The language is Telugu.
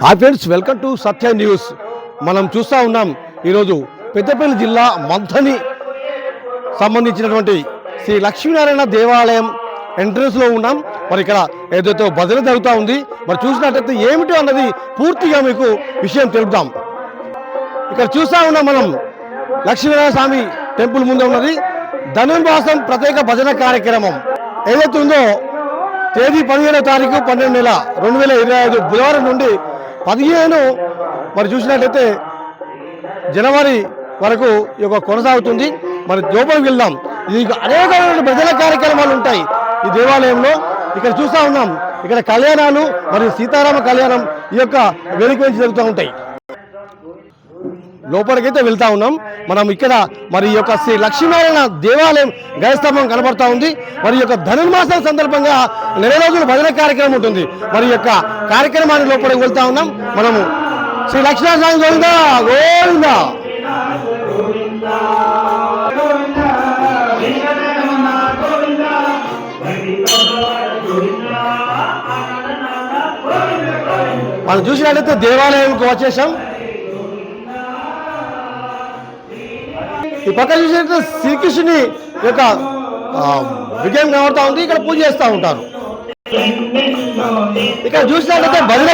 Hi friends welcome to Satya news. మనం చూస్తూ ఉన్నాం ఈరోజు పెద్దపల్లి జిల్లా మంథని సంబంధించినటువంటి శ్రీ లక్ష్మీనారాయణ దేవాలయం ఎంట్రన్స్లో ఉన్నాం. మరి ఇక్కడ ఏదైతే భజన జరుగుతూ ఉంది మరి చూసినట్టయితే ఏమిటో అన్నది పూర్తిగా మీకు విషయం తెలుపుతాం ఇక్కడ చూస్తూ ఉన్నాం మనం లక్ష్మీనారాయణ స్వామి టెంపుల్ ముందు ఉన్నది. ధనుర్మాసం ప్రత్యేక భజన కార్యక్రమం. ఏదైతే ఉందో తేదీ పదిహేనో తారీఖు పన్నెండు నెల రెండు వేల ఇరవై ఐదు బుధవారం నుండి పదిహేను మరి చూసినట్లయితే జనవరి వరకు ఈ యొక్క కొనసాగుతుంది. మరి లోపలికి వెళ్దాం. ఇది అనేక ప్రజల కార్యక్రమాలు ఉంటాయి ఈ దేవాలయంలో. ఇక్కడ చూస్తూ ఉన్నాం. ఇక్కడ కళ్యాణాలు మరియు సీతారామ కళ్యాణం ఈ యొక్క వేదిక జరుగుతూ ఉంటాయి. లోపలికైతే వెళ్తా ఉన్నాం. మనం ఇక్కడ మరి యొక్క శ్రీ లక్ష్మీనారాయణ దేవాలయం గయస్తంభం కనబడతా ఉంది. మరి యొక్క ధనుర్మాసం సందర్భంగా నెల రోజుల భజన కార్యక్రమం ఉంటుంది. మరి యొక్క కార్యక్రమాన్ని లోపలికి వెళ్తా ఉన్నాం. మనము శ్రీ లక్ష్మీనారాయణ గోవిందా గోవిందా. మనం చూసినట్లయితే దేవాలయంకి వచ్చేసాం. ఈ పక్క చూసినట్లయితే శ్రీకృష్ణుని యొక్క విజయం కనబడతా ఉంది. ఇక్కడ పూజ చేస్తూ ఉంటారు. ఇక్కడ చూసినట్లయితే భజన